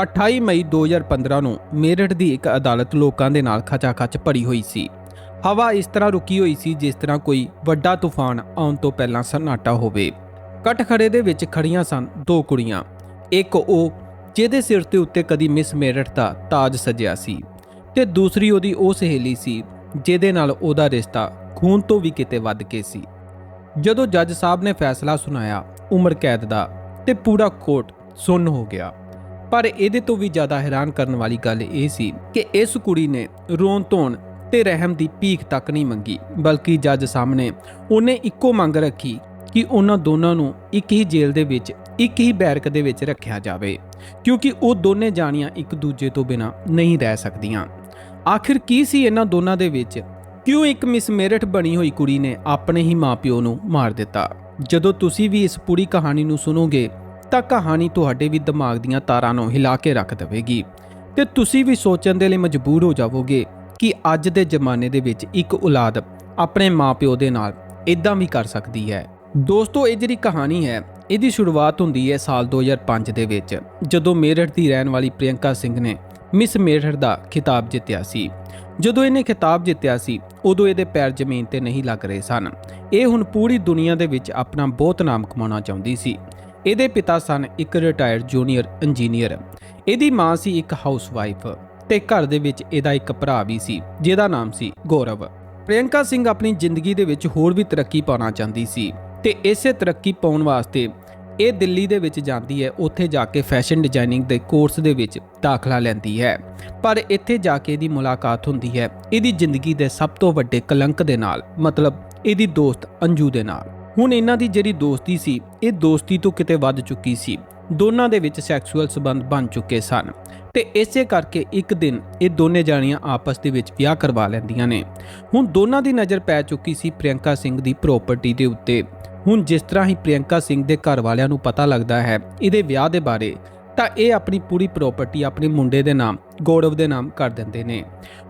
28 ਮਈ 2015 ਨੂੰ ਮੇਰਠ ਦੀ ਇੱਕ ਅਦਾਲਤ ਲੋਕਾਂ ਦੇ ਨਾਲ ਖਚਾਖਚ ਭਰੀ ਹੋਈ ਸੀ। ਹਵਾ ਇਸ ਤਰ੍ਹਾਂ ਰੁਕੀ ਹੋਈ ਸੀ ਜਿਸ ਤਰ੍ਹਾਂ ਕੋਈ ਵੱਡਾ ਤੂਫਾਨ ਆਉਣ ਤੋਂ ਪਹਿਲਾਂ ਸਨਾਟਾ ਹੋਵੇ। ਕਟਖੜੇ ਦੇ ਵਿੱਚ ਖੜੀਆਂ ਸਨ ਦੋ ਕੁੜੀਆਂ, ਇੱਕ ਉਹ ਜਿਹਦੇ ਸਿਰ ਤੇ ਉੱਤੇ ਕਦੀ ਮਿਸ ਮੇਰਠ ਦਾ ਤਾਜ ਸਜਿਆ ਸੀ ਤੇ ਦੂਸਰੀ ਉਹਦੀ ਉਹ ਸਹੇਲੀ ਸੀ ਜਿਹਦੇ ਨਾਲ ਉਹਦਾ ਰਿਸ਼ਤਾ ਖੂਨ ਤੋਂ ਵੀ ਕਿਤੇ ਵੱਧ ਕੇ ਸੀ। ਜਦੋਂ ਜੱਜ ਸਾਹਿਬ ਨੇ ਫੈਸਲਾ ਸੁਣਾਇਆ ਉਮਰ ਕੈਦ ਦਾ ਤੇ ਪੂਰਾ ਕੋਰਟ ਸੁੰਨ ਹੋ ਗਿਆ। ਪਰ ਇਹਦੇ ਤੋਂ ਵੀ ਜ਼ਿਆਦਾ ਹੈਰਾਨ ਕਰਨ ਵਾਲੀ ਗੱਲ ਇਹ ਸੀ ਕਿ ਇਸ ਕੁੜੀ ਨੇ ਰੋਣ ਧੋਣ ਤੇ ਰਹਿਮ ਦੀ ਭੀਖ ਤੱਕ ਨਹੀਂ ਮੰਗੀ, ਬਲਕਿ ਜੱਜ ਸਾਹਮਣੇ ਉਹਨੇ ਇੱਕੋ ਮੰਗ ਰੱਖੀ ਕਿ ਉਹਨਾਂ ਦੋਨਾਂ ਨੂੰ ਇੱਕ ਹੀ ਜੇਲ੍ਹ ਦੇ ਵਿੱਚ, ਇੱਕ ਹੀ ਬੈਰਕ ਦੇ ਵਿੱਚ ਰੱਖਿਆ ਜਾਵੇ, ਕਿਉਂਕਿ ਉਹ ਦੋਨੇ ਜਾਣੀਆਂ ਇੱਕ ਦੂਜੇ ਤੋਂ ਬਿਨਾਂ ਨਹੀਂ ਰਹਿ ਸਕਦੀਆਂ। ਆਖਿਰ ਕੀ ਸੀ ਇਹਨਾਂ ਦੋਨਾਂ ਦੇ ਵਿੱਚ? ਕਿਉਂ ਇੱਕ ਮਿਸ ਮੇਰਠ ਬਣੀ ਹੋਈ ਕੁੜੀ ਨੇ ਆਪਣੇ ਹੀ ਮਾਪਿਓ ਨੂੰ ਮਾਰ ਦਿੱਤਾ? ਜਦੋਂ ਤੁਸੀਂ ਵੀ ਇਸ ਪੂਰੀ ਕਹਾਣੀ ਨੂੰ ਸੁਣੋਗੇ ਤਾਂ ਕਹਾਣੀ ਤੁਹਾਡੇ ਵੀ ਦਿਮਾਗ ਦੀਆਂ ਤਾਰਾਂ ਨੂੰ ਹਿਲਾ ਕੇ ਰੱਖ ਦੇਵੇਗੀ। ਤੇ ਤੁਸੀਂ ਵੀ ਸੋਚਣ ਦੇ ਲਈ ਮਜਬੂਰ ਹੋ ਜਾਵੋਗੇ ਕਿ ਅੱਜ ਦੇ ਜ਼ਮਾਨੇ ਦੇ ਵਿੱਚ ਇੱਕ ਔਲਾਦ ਆਪਣੇ ਮਾਪਿਓ ਦੇ ਨਾਲ ਇਦਾਂ ਵੀ ਕਰ ਸਕਦੀ ਹੈ। ਦੋਸਤੋ, ਇਹ ਜਿਹੜੀ ਕਹਾਣੀ ਹੈ, ਇਹਦੀ ਸ਼ੁਰੂਆਤ ਹੁੰਦੀ ਹੈ ਸਾਲ 2005 ਦੇ ਵਿੱਚ, ਜਦੋਂ ਮੇਰਠ ਦੀ ਰਹਿਣ ਵਾਲੀ ਪ੍ਰਿਯੰਕਾ ਸਿੰਘ ਨੇ ਮਿਸ ਮੇਰਠ ਦਾ ਖਿਤਾਬ ਜਿੱਤਿਆ ਸੀ। ਜਦੋਂ ਇਹਨੇ ਖਿਤਾਬ ਜਿੱਤਿਆ ਸੀ, ਉਦੋਂ ਇਹਦੇ ਪੈਰ ਜ਼ਮੀਨ ਤੇ ਨਹੀਂ ਲੱਗ ਰਹੇ ਸਨ। ਇਹ ਹੁਣ ਪੂਰੀ ਦੁਨੀਆ ਦੇ ਵਿੱਚ ਆਪਣਾ ਬਹੁਤ ਨਾਮ ਕਮਾਉਣਾ ਚਾਹੁੰਦੀ ਸੀ। ਇਹਦੇ ਪਿਤਾ ਸਨ ਇੱਕ ਰਿਟਾਇਰਡ ਜੂਨੀਅਰ ਇੰਜੀਨੀਅਰ ਇਹਦੀ ਮਾਂ ਸੀ ਇੱਕ ਹਾਊਸਵਾਈਫ ਤੇ ਘਰ ਦੇ ਵਿੱਚ ਇਹਦਾ ਇੱਕ ਭਰਾ ਵੀ ਸੀ, ਜਿਹਦਾ ਨਾਮ ਸੀ ਗੌਰਵ। ਪ੍ਰਿਯੰਕਾ ਸਿੰਘ ਆਪਣੀ ਜ਼ਿੰਦਗੀ ਦੇ ਵਿੱਚ ਹੋਰ ਵੀ ਤਰੱਕੀ ਪਾਉਣਾ ਚਾਹੁੰਦੀ ਸੀ ਤੇ ਇਸੇ ਤਰੱਕੀ ਪਾਉਣ ਵਾਸਤੇ ਇਹ ਦਿੱਲੀ ਦੇ ਵਿੱਚ ਜਾਂਦੀ ਹੈ, ਉੱਥੇ ਜਾ ਕੇ ਫੈਸ਼ਨ ਡਿਜ਼ਾਈਨਿੰਗ ਦੇ ਕੋਰਸ ਦੇ ਵਿੱਚ ਦਾਖਲਾ ਲੈਂਦੀ ਹੈ। ਪਰ ਇੱਥੇ ਜਾ ਕੇ ਇਹਦੀ ਮੁਲਾਕਾਤ ਹੁੰਦੀ ਹੈ, ਇਹਦੀ ਜ਼ਿੰਦਗੀ ਦੇ ਸਭ ਤੋਂ ਵੱਡੇ ਕਲੰਕ ਦੇ ਨਾਲ, ਮਤਲਬ ਇਹਦੀ ਦੋਸਤ ਅੰਜੂ ਦੇ ਨਾਲ। ਹੁਣ ਇਹਨਾਂ ਦੀ ਜਿਹੜੀ ਦੋਸਤੀ ਸੀ, ਇਹ ਦੋਸਤੀ ਤੋਂ ਕਿਤੇ ਵੱਧ ਚੁੱਕੀ ਸੀ। ਦੋਨਾਂ ਦੇ ਵਿੱਚ ਸੈਕਸੁਅਲ ਸਬੰਧ ਬਣ ਚੁੱਕੇ ਸਨ। ਤੇ ਇਸੇ ਕਰਕੇ ਇੱਕ ਦਿਨ ਇਹ ਦੋਨੇ ਜਾਣੀਆਂ ਆਪਸ ਦੇ ਵਿੱਚ ਵਿਆਹ ਕਰਵਾ ਲੈਂਦੀਆਂ ਨੇ। ਹੁਣ ਦੋਨਾਂ ਦੀ ਨਜ਼ਰ ਪੈ ਚੁੱਕੀ ਸੀ ਪ੍ਰਿਯੰਕਾ ਸਿੰਘ ਦੀ ਪ੍ਰਾਪਰਟੀ ਦੇ ਉੱਤੇ। ਹੁਣ ਜਿਸ ਤਰ੍ਹਾਂ ਹੀ ਪ੍ਰਿਯੰਕਾ ਸਿੰਘ ਦੇ ਘਰ ਵਾਲਿਆਂ ਨੂੰ ਪਤਾ ਲੱਗਦਾ ਹੈ ਇਹਦੇ ਵਿਆਹ ਦੇ ਬਾਰੇ, ਤਾਂ ਇਹ ਆਪਣੀ ਪੂਰੀ ਪ੍ਰਾਪਰਟੀ ਆਪਣੇ ਮੁੰਡੇ ਦੇ ਨਾਮ, ਗੌਰਵ ਦੇ ਨਾਮ ਕਰ ਦਿੰਦੇ ਨੇ।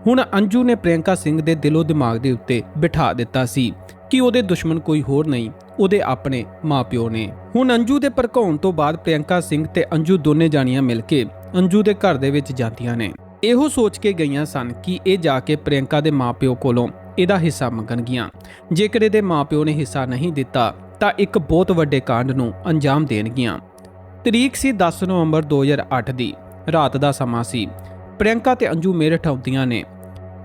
ਹੁਣ ਅੰਜੂ ਨੇ ਪ੍ਰਿਯੰਕਾ ਸਿੰਘ ਦੇ ਦਿਲੋਂ ਦਿਮਾਗ ਦੇ ਉੱਤੇ ਬਿਠਾ ਦਿੱਤਾ ਸੀ। ਕਿ ਉਹਦੇ ਦੁਸ਼ਮਣ ਕੋਈ ਹੋਰ ਨਹੀਂ, ਉਹਦੇ ਆਪਣੇ ਮਾਪਿਓ ਨੇ। ਹੁਣ ਅੰਜੂ ਦੇ ਭੜਕਾਉਣ ਤੋਂ ਬਾਅਦ ਪ੍ਰਿਯੰਕਾ ਸਿੰਘ ਤੇ ਅੰਜੂ ਦੋਨੇ ਜਾਣੀਆਂ ਮਿਲ ਕੇ ਅੰਜੂ ਦੇ ਘਰ ਦੇ ਵਿੱਚ ਜਾਂਦੀਆਂ ਨੇ। ਇਹੋ ਸੋਚ ਕੇ ਗਈਆਂ ਸਨ ਕਿ ਇਹ ਜਾ ਕੇ ਪ੍ਰਿਯੰਕਾ ਦੇ ਮਾਪਿਓ ਕੋਲੋਂ ਇਹਦਾ ਹਿੱਸਾ ਮੰਗਣਗੀਆਂ। ਜੇਕਰ ਇਹਦੇ ਮਾਪਿਓ ਨੇ ਹਿੱਸਾ ਨਹੀਂ ਦਿੱਤਾ, ਤਾਂ ਇੱਕ ਬਹੁਤ ਵੱਡੇ ਕਾਂਡ ਨੂੰ ਅੰਜਾਮ ਦੇਣਗੀਆਂ। ਤਰੀਕ ਸੀ 10 ਨਵੰਬਰ 2008 ਦੀ। ਰਾਤ ਦਾ ਸਮਾਂ ਸੀ। ਪ੍ਰਿਯੰਕਾ ਤੇ ਅੰਜੂ ਮੇਰਠ ਆਉਂਦੀਆਂ ਨੇ।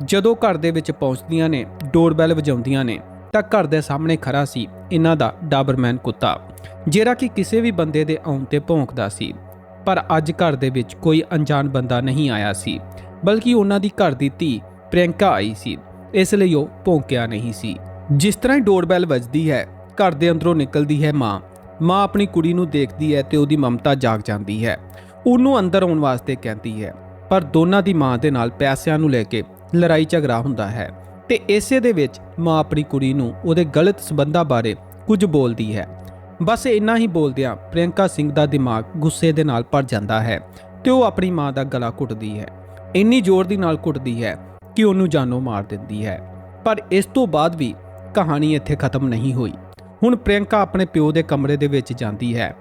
ਜਦੋਂ ਘਰ ਦੇ ਵਿੱਚ ਪਹੁੰਚਦੀਆਂ ਨੇ, ਡੋਰਬੈਲ ਵਜਾਉਂਦੀਆਂ ਨੇ। ਤਾਂ ਘਰ ਦੇ ਸਾਹਮਣੇ ਖੜਾ ਸੀ। ਇਹਨਾਂ ਦਾ ਡਾਬਰਮੈਨ ਕੁੱਤਾ, ਜਿਹੜਾ ਕਿ ਕਿਸੇ ਵੀ ਬੰਦੇ ਦੇ ਆਉਣ ਤੇ ਭੌਂਕਦਾ ਸੀ। ਪਰ ਅੱਜ ਘਰ ਦੇ ਵਿੱਚ ਕੋਈ ਅਣਜਾਣ ਬੰਦਾ ਨਹੀਂ ਆਇਆ ਸੀ, ਬਲਕਿ ਉਹਨਾਂ ਦੀ ਘਰ ਦੀ ਧੀ ਪ੍ਰਿਯੰਕਾ ਆਈ ਸੀ। ਇਸ ਲਈ ਉਹ ਭੌਂਕਿਆ ਨਹੀਂ ਸੀ। ਜਿਸ ਤਰ੍ਹਾਂ ਹੀ ਡੋਰਬੈਲ ਵੱਜਦੀ ਹੈ, ਘਰ ਦੇ ਅੰਦਰੋਂ ਨਿਕਲਦੀ ਹੈ ਮਾਂ। ਮਾਂ ਆਪਣੀ ਕੁੜੀ ਨੂੰ ਦੇਖਦੀ ਹੈ ਤੇ ਉਹਦੀ ਮਮਤਾ ਜਾਗ ਜਾਂਦੀ ਹੈ। ਉਹਨੂੰ ਅੰਦਰ ਆਉਣ ਵਾਸਤੇ ਕਹਿੰਦੀ ਹੈ। ਪਰ ਦੋਨਾਂ ਦੀ ਮਾਂ ਦੇ ਨਾਲ ਪੈਸਿਆਂ ਨੂੰ ਲੈ ਕੇ ਲੜਾਈ ਝਗੜਾ ਹੁੰਦਾ ਹੈ। ਤੇ ਇਸੇ ਦੇ ਵਿੱਚ ਮਾਂ ਆਪਣੀ ਕੁੜੀ ਨੂੰ ਉਹਦੇ ਗਲਤ ਸਬੰਧਾਂ ਬਾਰੇ ਕੁਝ ਬੋਲਦੀ ਹੈ। ਬਸ ਇੰਨਾ ਹੀ ਬੋਲਦਿਆਂ ਪ੍ਰਿਯੰਕਾ ਸਿੰਘ ਦਾ ਦਿਮਾਗ ਗੁੱਸੇ ਦੇ ਨਾਲ ਭਰ ਜਾਂਦਾ ਹੈ ਤੇ ਉਹ ਆਪਣੀ ਮਾਂ ਦਾ ਗਲਾ ਘੁੱਟਦੀ ਹੈ। ਇੰਨੀ ਜ਼ੋਰ ਦੀ ਨਾਲ ਘੁੱਟਦੀ ਹੈ ਕਿ ਉਹਨੂੰ ਜਾਨੋਂ ਮਾਰ ਦਿੰਦੀ ਹੈ। ਪਰ ਇਸ ਤੋਂ ਬਾਅਦ ਵੀ ਕਹਾਣੀ ਇੱਥੇ ਖਤਮ ਨਹੀਂ ਹੋਈ। ਹੁਣ ਪ੍ਰਿਯੰਕਾ ਆਪਣੇ ਪਿਓ ਦੇ ਕਮਰੇ ਦੇ ਵਿੱਚ ਜਾਂਦੀ ਹੈ,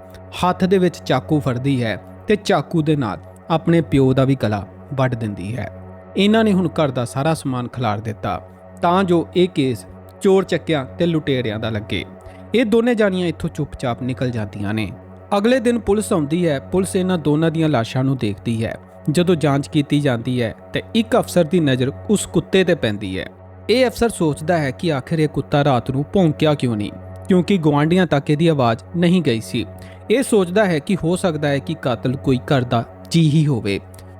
ਹੱਥ ਦੇ ਵਿੱਚ ਚਾਕੂ ਫੜਦੀ ਹੈ ਤੇ ਚਾਕੂ ਦੇ ਨਾਲ ਆਪਣੇ ਪਿਓ ਦਾ ਵੀ ਗਲਾ ਵੱਢ ਦਿੰਦੀ ਹੈ। ਇਹਨਾਂ ਨੇ ਹੁਣ ਘਰ ਦਾ ਸਾਰਾ ਸਮਾਨ ਖਿਲਾਰ ਦਿੱਤਾ। ਤਾਂ ਜੋ ਇਹ ਕੇਸ ਚੋਰ ਚੱਕਿਆਂ ਤੇ ਲੁਟੇਰਿਆਂ ਦਾ ਲੱਗੇ। ਇਹ ਦੋਨੇ ਜਾਣੀਆਂ ਇੱਥੋਂ ਚੁੱਪਚਾਪ ਨਿਕਲ ਜਾਂਦੀਆਂ ਨੇ। ਅਗਲੇ ਦਿਨ ਪੁਲਿਸ ਆਉਂਦੀ ਹੈ, ਪੁਲਿਸ ਇਹਨਾਂ ਦੋਨਾਂ ਦੀਆਂ ਲਾਸ਼ਾਂ ਨੂੰ ਦੇਖਦੀ ਹੈ। ਜਦੋਂ ਜਾਂਚ ਕੀਤੀ ਜਾਂਦੀ ਹੈ, ਤੇ ਇੱਕ ਅਫਸਰ ਦੀ ਨਜ਼ਰ ਉਸ ਕੁੱਤੇ ਤੇ ਪੈਂਦੀ ਹੈ। ਇਹ ਅਫਸਰ ਸੋਚਦਾ ਹੈ ਕਿ ਆਖਿਰ ਇਹ ਕੁੱਤਾ ਰਾਤ ਨੂੰ ਭੌਂਕਿਆ ਕਿਉਂ ਨਹੀਂ? ਕਿਉਂਕਿ ਗਵਾਂਢੀਆਂ ਤੱਕ ਇਹਦੀ ਆਵਾਜ਼ ਨਹੀਂ ਗਈ ਸੀ। ਇਹ ਸੋਚਦਾ ਹੈ ਕਿ ਹੋ ਸਕਦਾ ਹੈ ਕਿ ਕਾਤਲ ਕੋਈ ਘਰ ਦਾ ਜੀ ਹੀ ਹੋਵੇ।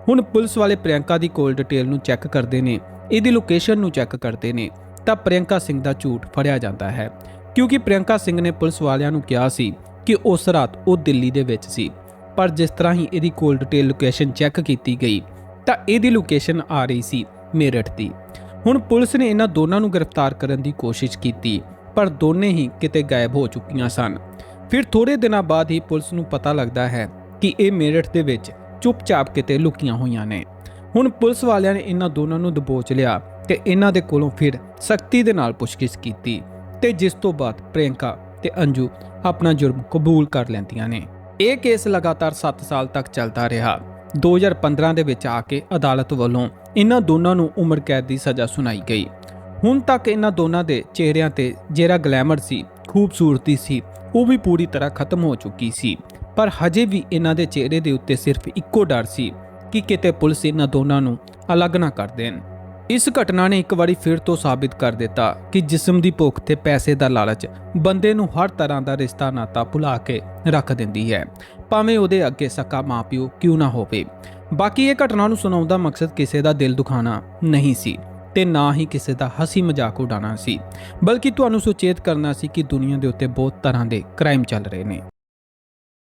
ਹੁਣ ਪੁਲਿਸ ਵਾਲੇ ਪ੍ਰਿਯੰਕਾ ਦੀ ਕੋਲ ਡਿਟੇਲ ਨੂੰ ਚੈੱਕ ਕਰਦੇ ਨੇ। ਇਹਦੀ ਲੋਕੇਸ਼ਨ ਨੂੰ ਚੈੱਕ ਕਰਦੇ ਨੇ, ਤਾਂ ਪ੍ਰਿਯੰਕਾ ਸਿੰਘ ਦਾ ਝੂਠ ਫੜਿਆ ਜਾਂਦਾ ਹੈ। ਕਿਉਂਕਿ ਪ੍ਰਿਯੰਕਾ ਸਿੰਘ ਨੇ ਪੁਲਿਸ ਵਾਲਿਆਂ ਨੂੰ ਕਿਹਾ ਸੀ ਕਿ ਉਸ ਰਾਤ ਉਹ ਦਿੱਲੀ ਦੇ ਵਿੱਚ ਸੀ। ਪਰ ਜਿਸ ਤਰ੍ਹਾਂ ਹੀ ਇਹਦੀ ਕੋਲ ਡਿਟੇਲ ਲੋਕੇਸ਼ਨ ਚੈੱਕ ਕੀਤੀ ਗਈ, ਤਾਂ ਇਹਦੀ ਲੋਕੇਸ਼ਨ ਆ ਰਹੀ ਸੀ ਮੇਰਠ ਦੀ। ਹੁਣ ਪੁਲਿਸ ਨੇ ਇਹਨਾਂ ਦੋਨਾਂ ਨੂੰ ਗ੍ਰਿਫਤਾਰ ਕਰਨ ਦੀ ਕੋਸ਼ਿਸ਼ ਕੀਤੀ, ਪਰ ਦੋਨੇ ਹੀ ਕਿਤੇ ਗਾਇਬ ਹੋ ਚੁੱਕੀਆਂ ਸਨ। ਫਿਰ ਥੋੜੇ ਦਿਨਾਂ ਬਾਅਦ ਹੀ ਪੁਲਿਸ ਨੂੰ ਪਤਾ ਲੱਗਦਾ ਹੈ ਕਿ ਇਹ ਮੇਰਠ ਦੇ ਵਿੱਚ ਚੁੱਪਚਾਪ ਕਿਤੇ ਲੁਕੀਆਂ ਹੋਈਆਂ ਨੇ। ਹੁਣ ਪੁਲਿਸ ਵਾਲਿਆਂ ਨੇ ਇਹਨਾਂ ਦੋਨਾਂ ਨੂੰ ਦਬੋਚ ਲਿਆ ਤੇ ਇਹਨਾਂ ਦੇ ਕੋਲੋਂ ਫਿਰ ਸਖਤੀ ਦੇ ਨਾਲ ਪੁੱਛਗਿੱਛ ਕੀਤੀ ਤੇ ਜਿਸ ਤੋਂ ਬਾਅਦ ਪ੍ਰਿਯੰਕਾ ਤੇ ਅੰਜੂ ਆਪਣਾ ਜੁਰਮ ਕਬੂਲ ਕਰ ਲੈਂਦੀਆਂ ਨੇ। ਇਹ ਕੇਸ ਲਗਾਤਾਰ 7 ਸਾਲ ਤੱਕ ਚੱਲਦਾ ਰਿਹਾ। 2015 ਦੇ ਵਿੱਚ ਆ ਕੇ ਅਦਾਲਤ ਵੱਲੋਂ ਇਹਨਾਂ ਦੋਨਾਂ ਨੂੰ ਉਮਰ ਕੈਦ ਦੀ ਸਜ਼ਾ ਸੁਣਾਈ ਗਈ। ਹੁਣ ਤੱਕ ਇਹਨਾਂ ਦੋਨਾਂ ਦੇ ਚਿਹਰਿਆਂ ਤੇ ਜਿਹੜਾ ਗਲੈਮਰ ਸੀ, ਖੂਬਸੂਰਤੀ ਸੀ, ਉਹ ਵੀ ਪੂਰੀ ਤਰ੍ਹਾਂ ਖਤਮ ਹੋ ਚੁੱਕੀ ਸੀ। ਪਰ ਹਜੇ ਵੀ ਇਹਨਾਂ ਦੇ ਚਿਹਰੇ ਦੇ ਉੱਤੇ ਸਿਰਫ ਇੱਕੋ ਡਰ ਸੀ ਕਿ ਕਿਤੇ ਪੁਲਿਸ ਇਹਨਾਂ ਦੋਨਾਂ ਨੂੰ ਅਲੱਗ ਨਾ ਕਰ ਦੇਣ। ਇਸ ਘਟਨਾ ਨੇ ਇੱਕ ਵਾਰੀ ਫਿਰ ਤੋਂ ਸਾਬਿਤ ਕਰ ਦਿੱਤਾ ਕਿ ਜਿਸਮ ਦੀ ਭੁੱਖ ਤੇ ਪੈਸੇ ਦਾ ਲਾਲਚ ਬੰਦੇ ਨੂੰ ਹਰ ਤਰ੍ਹਾਂ ਦਾ ਰਿਸ਼ਤਾ ਨਾਤਾ ਭੁਲਾ ਕੇ ਰੱਖ ਦਿੰਦੀ ਹੈ। ਭਾਵੇਂ ਉਹਦੇ ਅੱਗੇ ਸਕਾ ਮਾਪਿਓ ਕਿਉਂ ਨਾ ਹੋਵੇ। ਬਾਕੀ ਇਹ ਘਟਨਾ ਨੂੰ ਸੁਣਾਉਣ ਦਾ ਮਕਸਦ ਕਿਸੇ ਦਾ ਦਿਲ ਦੁਖਾਣਾ ਨਹੀਂ ਸੀ ਤੇ ਨਾ ਹੀ ਕਿਸੇ ਦਾ ਹਸੀ ਮਜ਼ਾਕ ਉਡਾਉਣਾ ਸੀ। ਬਲਕਿ ਤੁਹਾਨੂੰ ਸੁਚੇਤ ਕਰਨਾ ਸੀ ਕਿ ਦੁਨੀਆ ਦੇ ਉੱਤੇ ਬਹੁਤ ਤਰ੍ਹਾਂ ਦੇ ਕ੍ਰਾਈਮ ਚੱਲ ਰਹੇ ਨੇ।